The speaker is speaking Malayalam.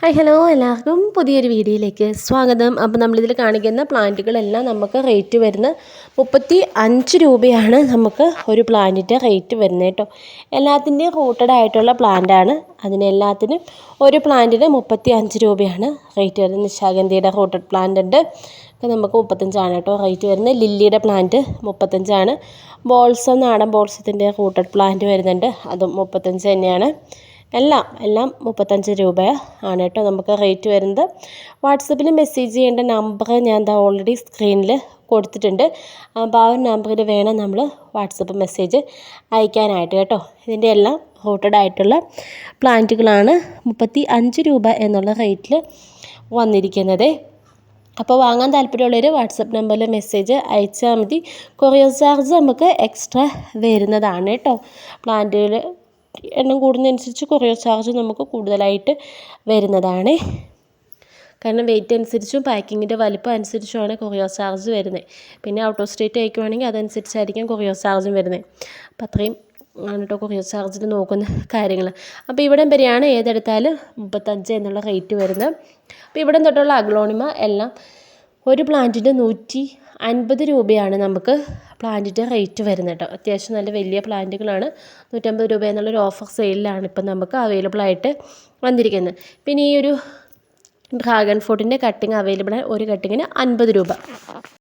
ഹായ് ഹലോ എല്ലാവർക്കും പുതിയൊരു വീഡിയോയിലേക്ക് സ്വാഗതം. അപ്പോൾ നമ്മളിതിൽ കാണിക്കുന്ന പ്ലാന്റുകളെല്ലാം നമുക്ക് റേറ്റ് വരുന്ന മുപ്പത്തി അഞ്ച് രൂപയാണ് നമുക്ക് ഒരു പ്ലാന്റിന്റെ റേറ്റ് വരുന്നത് കേട്ടോ. എല്ലാത്തിന്റെയും റൂട്ടഡ് ആയിട്ടുള്ള പ്ലാന്റാണ്. അതിനെല്ലാത്തിനും ഒരു പ്ലാന്റിന് മുപ്പത്തി അഞ്ച് രൂപയാണ് റേറ്റ് വരുന്നത്. നിശാഗന്ധിയുടെ റൂട്ടഡ് പ്ലാന്റ് ഉണ്ട്. അപ്പോൾ നമുക്ക് മുപ്പത്തഞ്ചാണ് കേട്ടോ റേറ്റ് വരുന്നത്. ലില്ലിയുടെ പ്ലാന്റ് മുപ്പത്തഞ്ചാണ് ബോൾസം നാടൻ ബോൾസത്തിന്റെ റൂട്ടഡ് പ്ലാന്റ് വരുന്നുണ്ട്. അതും മുപ്പത്തഞ്ച് തന്നെയാണ്. എല്ലാം എല്ലാം മുപ്പത്തഞ്ച് രൂപ ആണ് കേട്ടോ നമുക്ക് റേറ്റ് വരുന്നത്. വാട്സപ്പിൽ മെസ്സേജ് ചെയ്യേണ്ട നമ്പർ ഞാൻ എന്താ ഓൾറെഡി സ്ക്രീനിൽ കൊടുത്തിട്ടുണ്ട്. അപ്പോൾ ആ ഒരു നമ്പറിൽ വേണം നമ്മൾ വാട്സപ്പ് മെസ്സേജ് അയക്കാനായിട്ട് കേട്ടോ. ഇതിന്റെ എല്ലാം റൂട്ടഡ് ആയിട്ടുള്ള പ്ലാന്റുകളാണ് മുപ്പത്തി അഞ്ച് രൂപ എന്നുള്ള റേറ്റിൽ വന്നിരിക്കുന്നത്. അപ്പോൾ വാങ്ങാൻ താല്പര്യമുള്ളവർ വാട്സപ്പ് നമ്പറിൽ മെസ്സേജ് അയച്ചാൽ മതി. കൊറിയർ ചാർജ് നമുക്ക് എക്സ്ട്രാ വരുന്നതാണ് കേട്ടോ. പ്ലാന്റുകൾ എണ്ണം കൂടുന്നതനുസരിച്ച് കൊറിയർ ചാർജ് നമുക്ക് കൂടുതലായിട്ട് വരുന്നതാണ്. കാരണം വെയിറ്റ് അനുസരിച്ചും പാക്കിങ്ങിന്റെ വലിപ്പം അനുസരിച്ചുമാണ് കൊറിയർ ചാർജ് വരുന്നത്. പിന്നെ ഔട്ട് ഓഫ് സ്റ്റേറ്റ് അയക്കുവാണെങ്കിൽ അതനുസരിച്ചായിരിക്കും കൊറിയർ ചാർജും വരുന്നത്. അപ്പം അത്രയും ആണ് കേട്ടോ കൊറിയർ ചാർജിൽ നോക്കുന്ന കാര്യങ്ങൾ. അപ്പോൾ ഇവിടെ വരെയാണ് ഏതെടുത്താലും മുപ്പത്തഞ്ച് എന്നുള്ള റേറ്റ് വരുന്നത്. അപ്പോൾ ഇവിടെ തൊട്ടുള്ള അഗ്ലോണിമ എല്ലാം ഒരു പ്ലാന്റിന് നൂറ്റി അൻപത് രൂപയാണ് നമുക്ക് പ്ലാന്റിന്റെ റേറ്റ് വരുന്നത് കേട്ടോ. അത്യാവശ്യം നല്ല വലിയ പ്ലാന്റുകളാണ്. നൂറ്റമ്പത് രൂപ എന്നുള്ളൊരു ഓഫർ സെയിലാണ് ഇപ്പം നമുക്ക് അവൈലബിൾ ആയിട്ട് വന്നിരിക്കുന്നത്. പിന്നെ ഈ ഒരു ഡ്രാഗൺ ഫ്രൂട്ടിന്റെ കട്ടിങ് അവൈലബിൾ ഒരു കട്ടിങ്ങിന് അൻപത് രൂപ.